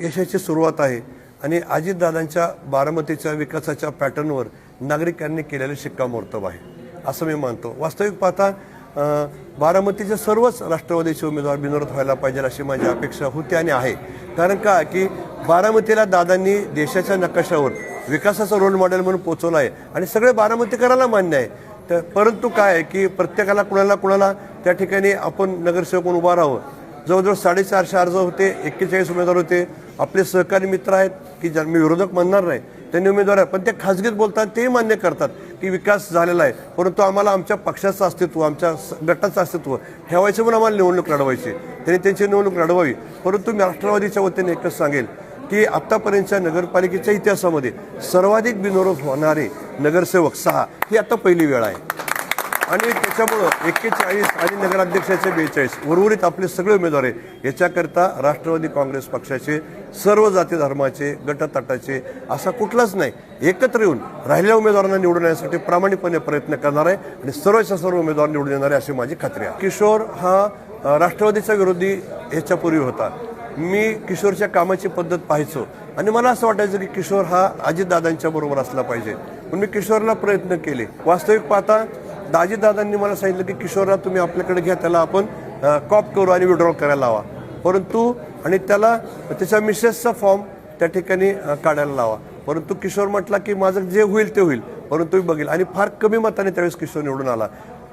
यशाची सुरुवात आहे. आणि अजितदादांच्या बारामतीच्या विकासाच्या पॅटर्नवर नागरिकांनी केलेलं शिक्कामोर्तब आहे. असं मी मानतो. वास्तविक पाहता बारामतीचे सर्वच राष्ट्रवादीचे उमेदवार बिनविरोध व्हायला पाहिजे अशी माझी अपेक्षा होती आणि आहे. कारण का? की बारामतीला दादांनी देशाच्या नकाशावर विकासाचा रोल मॉडेल म्हणून पोचवलं आहे. आणि सगळे बारामतीकरांना मान्य आहे. तर परंतु काय आहे की प्रत्येकाला कुणाला कुणाला त्या ठिकाणी आपण नगरसेवक म्हणून उभा राहावं. जवळजवळ साडेचारशे अर्ज होते एक्केचाळीस उमेदवार होते. आपले सहकारी मित्र आहेत की ज्या मी विरोधक म्हणणार नाही त्यांनी उमेदवार आहे पण ते खाजगीत बोलतात तेही मान्य करतात की विकास झालेला आहे. परंतु आम्हाला आमच्या पक्षाचं अस्तित्व आमच्या गटाचं अस्तित्व ठेवायचं म्हणून आम्हाला निवडणूक लढवायची त्यांनी त्यांची निवडणूक लढवावी. परंतु मी राष्ट्रवादीच्या वतीने एकच सांगेल की आत्तापर्यंतच्या नगरपालिकेच्या इतिहासामध्ये सर्वाधिक बिनविरोध होणारे नगरसेवक सहा ही आता पहिली वेळ आहे. आणि त्याच्यामुळं एक्केचाळीस आणि नगराध्यक्षाचे बेचाळीस उर्वरित आपले सगळे उमेदवार आहे याच्याकरता राष्ट्रवादी काँग्रेस पक्षाचे सर्व जाती धर्माचे गटतटाचे असा कुठलाच नाही एकत्र येऊन राहिलेल्या उमेदवारांना निवडून येण्यासाठी प्रामाणिकपणे प्रयत्न करणार आहे आणि सर्वच्या सर्व उमेदवार निवडून येणार आहे अशी माझी खात्री आहे. किशोर हा राष्ट्रवादीचा विरोधी ह्याच्यापूर्वी होता. मी किशोरच्या कामाची पद्धत पाहायचो आणि मला असं वाटायचं की किशोर हा अजितदादांच्या बरोबर असला पाहिजे. पण मी किशोरला प्रयत्न केले. वास्तविक पाहता दाजीदादांनी मला सांगितलं की किशोरला तुम्ही आपल्याकडे घ्या त्याला आपण कॉप करू आणि विड्रॉल करायला लावा. परंतु आणि त्याला त्याच्या मिसेसचा फॉर्म त्या ठिकाणी काढायला लावा. परंतु किशोर म्हटला की माझं जे होईल ते होईल. परंतु मी बघेल. आणि फार कमी मताने त्यावेळेस किशोर निवडून आला.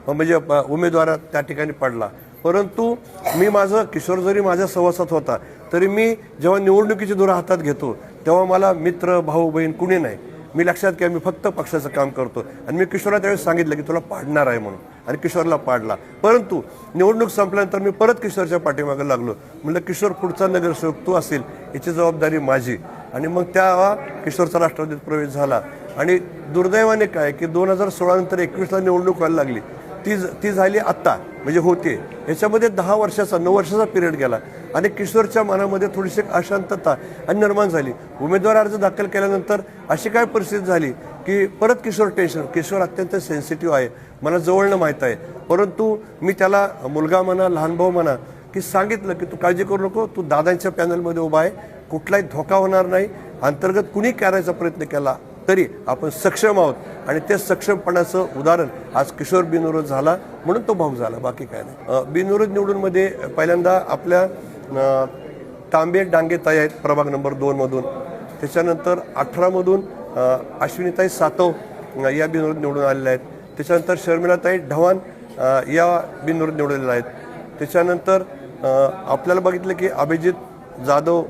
म्हणजे उमेदवार त्या ठिकाणी पडला. परंतु मी माझं किशोर जरी माझ्या सहवासात होता तरी मी जेव्हा निवडणुकीची धुरा हातात घेतो तेव्हा मला मित्र भाऊ बहीण कुणी नाही. मी लक्षात घ्या मी फक्त पक्षाचं काम करतो आणि मी किशोरला त्यावेळेस सांगितलं की तुला पाडणार आहे म्हणून. आणि किशोरला पाडला. परंतु निवडणूक संपल्यानंतर मी परत किशोरच्या पाठीमागे लागलो. म्हणलं किशोर पुढचा नगरसेवक तू असेल याची जबाबदारी माझी. आणि मग त्या किशोरचा राष्ट्रवादीत प्रवेश झाला. आणि दुर्दैवाने काय की दोन हजार सोळानंतर एकवीसला निवडणूक व्हायला लागली. ती ती झाली आत्ता म्हणजे होते याच्यामध्ये दहा वर्षाचा नऊ वर्षाचा पिरियड गेला. आणि किशोरच्या मनामध्ये थोडीशी अशांतता आणि निर्माण झाली. उमेदवार अर्ज दाखल केल्यानंतर अशी काय परिस्थिती झाली की परत किशोर टेन्शन किशोर अत्यंत सेन्सिटिव्ह आहे. मला जवळनं माहीत आहे. परंतु मी त्याला मुलगा म्हणा लहान भाऊ म्हणा की सांगितलं की तू काळजी करू नको तू दादांच्या पॅनलमध्ये उभा आहे कुठलाही धोका होणार नाही. अंतर्गत कुणी करायचा प्रयत्न केला तरी आपण सक्षम आहोत. आणि ते सक्षमपणाचं उदाहरण आज किशोर बिनविरोध झाला म्हणून तो भाऊ झाला बाकी काय नाही. बिनविरोध निवडूनमध्ये पहिल्यांदा आपल्या तांबे डांगे ताई आहेत प्रभाग नंबर दोनमधून त्याच्यानंतर अठरामधून अश्विनीताई सातव या बिनविरोध निवडून आलेल्या आहेत. त्याच्यानंतर शर्मिलाताई ढवान या बिनविरोध निवडलेल्या आहेत. त्याच्यानंतर आपल्याला बघितलं की अभिजित जाधव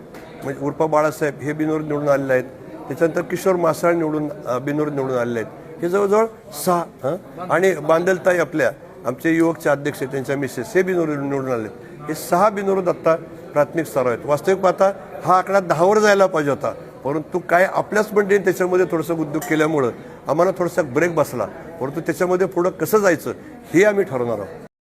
म्हणजे उर्फ बाळासाहेब हे बिनविरोध निवडून आलेले आहेत. त्याच्यानंतर किशोर मासाळ निवडून अ, बिनविरोध निवडून आलेले आहेत. हे जवळजवळ सहा आणि बांदलताई आपल्या आमचे युवकचे अध्यक्ष त्यांच्या मिसेस हे बिनविरोध निवडून आले आहेत. हे सहा बिनविरोध आत्ता प्राथमिक स्तरावर आहेत. वास्तविक पाहता हा आकडा दहावर जायला पाहिजे होता. परंतु काय आपल्याच मंडळीने त्याच्यामध्ये थोडंसं उद्योग केल्यामुळं आम्हाला थोडासा ब्रेक बसला. परंतु त्याच्यामध्ये पुढं कसं जायचं हे आम्ही ठरवणार आहोत.